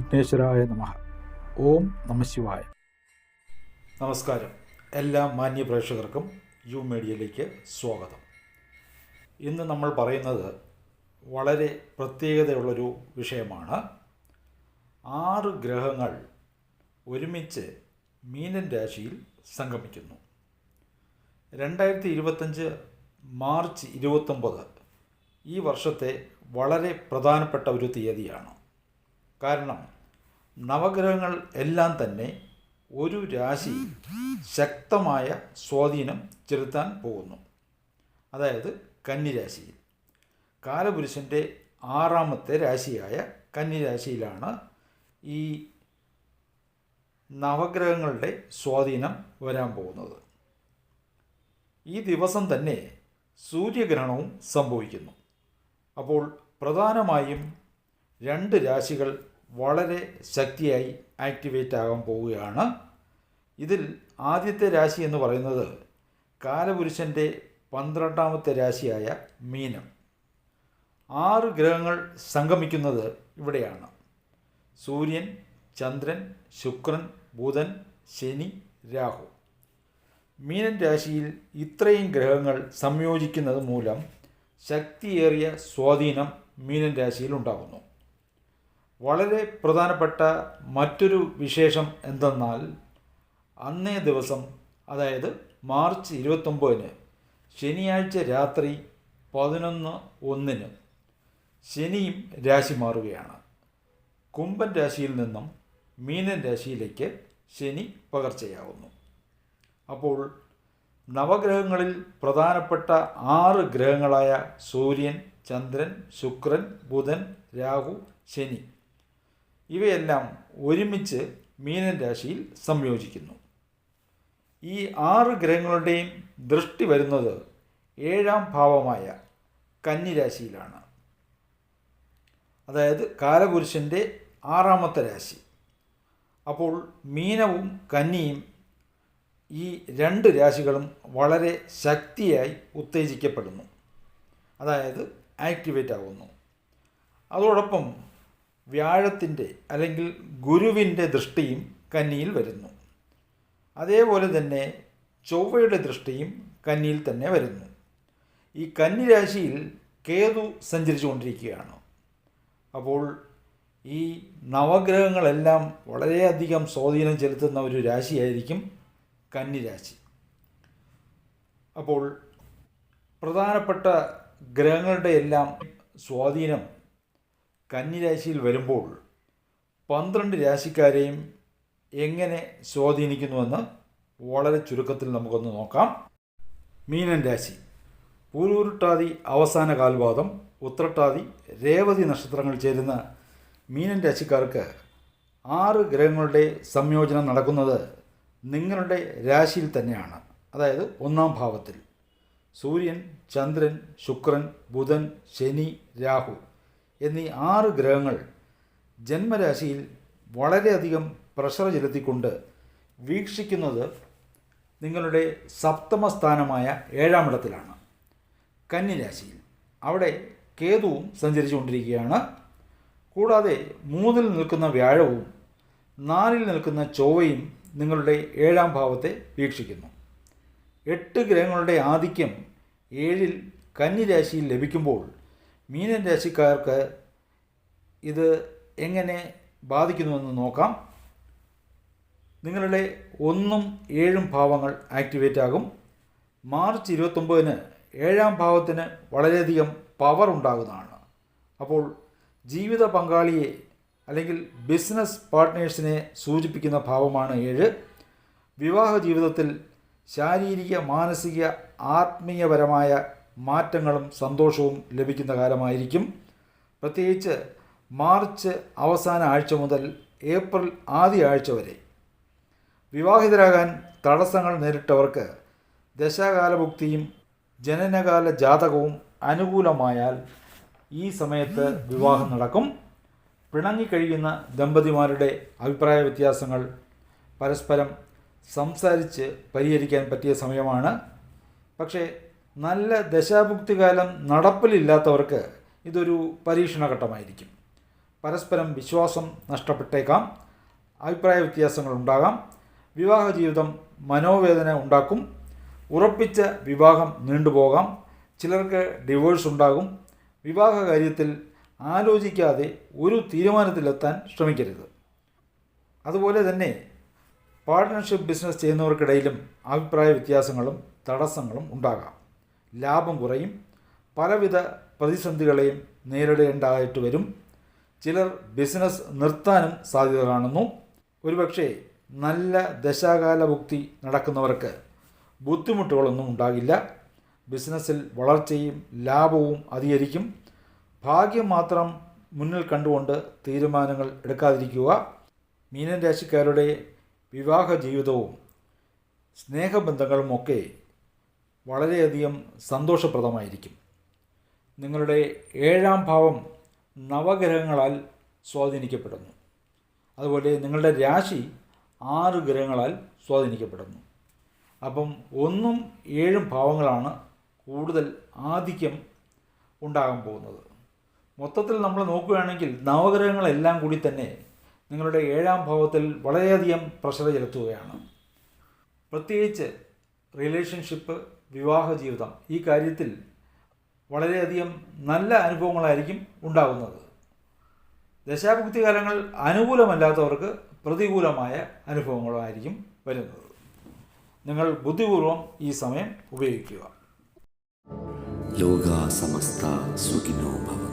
വിഘ്നേശ്വരായ നമ. ഓം നമശിവായ നമസ്കാരം. എല്ലാ മാന്യ പ്രേക്ഷകർക്കും യു മീഡിയയിലേക്ക് സ്വാഗതം. ഇന്ന് നമ്മൾ പറയുന്നത് വളരെ പ്രത്യേകതയുള്ളൊരു വിഷയമാണ്. ആറ് ഗ്രഹങ്ങൾ ഒരുമിച്ച് മീനൻ രാശിയിൽ സംഗമിക്കുന്നു. രണ്ടായിരത്തി ഇരുപത്തഞ്ച് മാർച്ച് ഇരുപത്തൊമ്പത് ഈ വർഷത്തെ വളരെ പ്രധാനപ്പെട്ട ഒരു തീയതിയാണ്. കാരണം നവഗ്രഹങ്ങൾ എല്ലാം തന്നെ ഒരു രാശി ശക്തമായ സ്വാധീനം ചെലുത്താൻ പോകുന്നു. അതായത് കന്നിരാശിയിൽ. കാലപുരുഷന്റെ ആറാമത്തെ രാശിയായ കന്നിരാശിയിലാണ് ഈ നവഗ്രഹങ്ങളുടെ സ്വാധീനം വരാൻ പോകുന്നത്. ഈ ദിവസം തന്നെ സൂര്യഗ്രഹണവും സംഭവിക്കുന്നു. അപ്പോൾ പ്രധാനമായും രണ്ട് രാശികൾ വളരെ ശക്തിയായി ആക്ടിവേറ്റ് ആകാൻ പോവുകയാണ്. ഇതിൽ ആദ്യത്തെ രാശി എന്ന് പറയുന്നത് കാലപുരുഷന്റെ പന്ത്രണ്ടാമത്തെ രാശിയായ മീനം. ആറ് ഗ്രഹങ്ങൾ സംഗമിക്കുന്നത് ഇവിടെയാണ്. സൂര്യൻ ചന്ദ്രൻ ശുക്രൻ ബുധൻ ശനി രാഹു. മീനൻ രാശിയിൽ ഇത്രയും ഗ്രഹങ്ങൾ സംയോജിക്കുന്നത് മൂലം ശക്തിയേറിയ സ്വാധീനം മീനൻ രാശിയിൽ ഉണ്ടാകുന്നു. വളരെ പ്രധാനപ്പെട്ട മറ്റൊരു വിശേഷം എന്തെന്നാൽ അന്നേ ദിവസം അതായത് മാർച്ച് ഇരുപത്തൊമ്പതിന് ശനിയാഴ്ച രാത്രി പതിനൊന്ന് ഒന്നിന് ശനിയും രാശി മാറുകയാണ്. കുംഭൻ രാശിയിൽ നിന്നും മീനൻ രാശിയിലേക്ക് ശനി പകർച്ചയാവുന്നു. അപ്പോൾ നവഗ്രഹങ്ങളിൽ പ്രധാനപ്പെട്ട ആറ് ഗ്രഹങ്ങളായ സൂര്യൻ ചന്ദ്രൻ ശുക്രൻ ബുധൻ രാഹു ശനി ഇവയെല്ലാം ഒരുമിച്ച് മീനൻ രാശിയിൽ സംയോജിക്കുന്നു. ഈ ആറ് ഗ്രഹങ്ങളുടെയും ദൃഷ്ടി വരുന്നത് ഏഴാം ഭാവമായ കന്നിരാശിയിലാണ് അതായത് കാലപുരുഷന്റെ ആറാമത്തെ രാശി. അപ്പോൾ മീനവും കന്നിയും ഈ രണ്ട് രാശികളും വളരെ ശക്തിയായി ഉത്തേജിക്കപ്പെടുന്നു. അതായത് ആക്ടിവേറ്റ് ആകുന്നു അതോടൊപ്പം വ്യാഴത്തിന്റെ അല്ലെങ്കിൽ ഗുരുവിന്റെ ദൃഷ്ടിയും കന്നിയിൽ വരുന്നു. അതേപോലെ തന്നെ ചൊവ്വയുടെ ദൃഷ്ടിയും കന്നിയിൽ തന്നെ വരുന്നു. ഈ കന്നി രാശിയിൽ കേതു സഞ്ചരിച്ചു കൊണ്ടിരിക്കുകയാണ് അപ്പോൾ ഈ നവഗ്രഹങ്ങളെല്ലാം വളരെയധികം സ്വാധീനം ചെലുത്തുന്ന ഒരു രാശിയായിരിക്കും കന്നിരാശി അപ്പോൾ പ്രധാനപ്പെട്ട ഗ്രഹങ്ങളുടെ എല്ലാം സ്വാധീനം കന്നിരാശിയിൽ വരുമ്പോൾ പന്ത്രണ്ട് രാശിക്കാരെയും എങ്ങനെ സ്വാധീനിക്കുന്നുവെന്ന് വളരെ ചുരുക്കത്തിൽ നമുക്കൊന്ന് നോക്കാം. മീനൻ രാശി. പൂരൂരുട്ടാതി അവസാന കാൽവാദം ഉത്രട്ടാതി രേവതി നക്ഷത്രങ്ങൾ ചേരുന്ന മീനൻ രാശിക്കാർക്ക് ആറ് ഗ്രഹങ്ങളുടെ സംയോജനം നടക്കുന്നത് നിങ്ങളുടെ രാശിയിൽ തന്നെയാണ്. അതായത് ഒന്നാം ഭാവത്തിൽ. സൂര്യൻ ചന്ദ്രൻ ശുക്രൻ ബുധൻ ശനി രാഹു. എന്നീ ആറ് ഗ്രഹങ്ങൾ ജന്മരാശിയിൽ വളരെയധികം പ്രഷർ ചെലുത്തിക്കൊണ്ട് വീക്ഷിക്കുന്നത് നിങ്ങളുടെ സപ്തമ സ്ഥാനമായ ഏഴാമിടത്തിലാണ് കന്നിരാശിയിൽ അവിടെ കേതുവും സഞ്ചരിച്ചുകൊണ്ടിരിക്കുകയാണ്. കൂടാതെ മൂന്നിൽ നിൽക്കുന്ന വ്യാഴവും നാലിൽ നിൽക്കുന്ന ചൊവ്വയും നിങ്ങളുടെ ഏഴാം ഭാവത്തെ വീക്ഷിക്കുന്നു. എട്ട് ഗ്രഹങ്ങളുടെ ആധിക്യം ഏഴിൽ കന്നിരാശിയിൽ ലഭിക്കുമ്പോൾ മീനൻ രാശിക്കാർക്ക് ഇത് എങ്ങനെ ബാധിക്കുന്നുവെന്ന് നോക്കാം. നിങ്ങളുടെ ഒന്നും ഏഴും ഭാവങ്ങൾ ആക്ടിവേറ്റ് ആകും. മാർച്ച് ഇരുപത്തൊമ്പതിന് ഏഴാം ഭാവത്തിന് വളരെയധികം പവർ ഉണ്ടാകുന്നതാണ്. അപ്പോൾ ജീവിത പങ്കാളിയെ അല്ലെങ്കിൽ ബിസിനസ് പാർട്ട്നേഴ്സിനെ സൂചിപ്പിക്കുന്ന ഭാവമാണ് ഏഴ്. വിവാഹ ജീവിതത്തിൽ ശാരീരിക മാനസിക ആത്മീയപരമായ മാറ്റങ്ങളും സന്തോഷവും ലഭിക്കുന്ന കാലമായിരിക്കും. പ്രത്യേകിച്ച് മാർച്ച് അവസാന ആഴ്ച മുതൽ ഏപ്രിൽ ആദ്യ ആഴ്ച വരെ. വിവാഹിതരാകാൻ തടസ്സങ്ങൾ നേരിട്ടവർക്ക് ദശാകാലഭുക്തിയും ജനനകാല ജാതകവും അനുകൂലമായാൽ ഈ സമയത്ത് വിവാഹം നടക്കും. പിണങ്ങിക്കഴിയുന്ന ദമ്പതിമാരുടെ അഭിപ്രായ വ്യത്യാസങ്ങൾ പരസ്പരം സംസാരിച്ച് പരിഹരിക്കാൻ പറ്റിയ സമയമാണ്. പക്ഷേ നല്ല ദശാഭുക്തികാലം നടപ്പിലില്ലാത്തവർക്ക് ഇതൊരു പരീക്ഷണഘട്ടമായിരിക്കും. പരസ്പരം വിശ്വാസം നഷ്ടപ്പെട്ടേക്കാം അഭിപ്രായ വ്യത്യാസങ്ങൾ ഉണ്ടാകാം വിവാഹ ജീവിതം മനോവേദന ഉണ്ടാക്കും ഉറപ്പിച്ച വിവാഹം നീണ്ടുപോകാം ചിലർക്ക് ഡിവോഴ്സ് ഉണ്ടാകും വിവാഹ കാര്യത്തിൽ ആലോചിക്കാതെ ഒരു തീരുമാനത്തിലെത്താൻ ശ്രമിക്കരുത്. അതുപോലെ തന്നെ പാർട്ട്ണർഷിപ്പ് ബിസിനസ് ചെയ്യുന്നവർക്കിടയിലും അഭിപ്രായ വ്യത്യാസങ്ങളും തടസ്സങ്ങളും ഉണ്ടാകാം. ലാഭം കുറയും. പലവിധ പ്രതിസന്ധികളെയും നേരിടേണ്ടതായിട്ട് വരും. ചിലർ ബിസിനസ് നിർത്താനും സാധ്യത കാണുന്നു. ഒരുപക്ഷെ നല്ല ദശാകാല മുക്തി നടക്കുന്നവർക്ക് ബുദ്ധിമുട്ടുകളൊന്നും ഉണ്ടാകില്ല. ബിസിനസ്സിൽ വളർച്ചയും ലാഭവും അധികരിക്കും. ഭാഗ്യം മാത്രം മുന്നിൽ കണ്ടുകൊണ്ട് തീരുമാനങ്ങൾ എടുക്കാതിരിക്കുക. മീനൻ രാശിക്കാരുടെ വിവാഹ ജീവിതവും സ്നേഹബന്ധങ്ങളുമൊക്കെ വളരെയധികം സന്തോഷപ്രദമായിരിക്കും. നിങ്ങളുടെ ഏഴാം ഭാവം നവഗ്രഹങ്ങളാൽ സ്വാധീനിക്കപ്പെടുന്നു. അതുപോലെ നിങ്ങളുടെ രാശി ആറ് ഗ്രഹങ്ങളാൽ സ്വാധീനിക്കപ്പെടുന്നു. അപ്പം ഒന്നും ഏഴും ഭാവങ്ങളാണ് കൂടുതൽ ആധിക്യം ഉണ്ടാകാൻ പോകുന്നത്. മൊത്തത്തിൽ നമ്മൾ നോക്കുകയാണെങ്കിൽ നവഗ്രഹങ്ങളെല്ലാം കൂടി തന്നെ നിങ്ങളുടെ ഏഴാം ഭാവത്തിൽ വളരെയധികം പ്രഷർ ചെലുത്തുകയാണ്. പ്രത്യേകിച്ച് റിലേഷൻഷിപ്പ് വിവാഹ ജീവിതം ഈ കാര്യത്തിൽ വളരെയധികം നല്ല അനുഭവങ്ങളായിരിക്കും ഉണ്ടാകുന്നത്. ദശാഭുക്തി കാലങ്ങൾ അനുകൂലമല്ലാത്തവർക്ക് പ്രതികൂലമായ അനുഭവങ്ങളായിരിക്കും വരുന്നത്. നിങ്ങൾ ബുദ്ധിപൂർവം ഈ സമയം ഉപയോഗിക്കുക. ലോകാസമസ്ത സുഖിനോ ഭവ.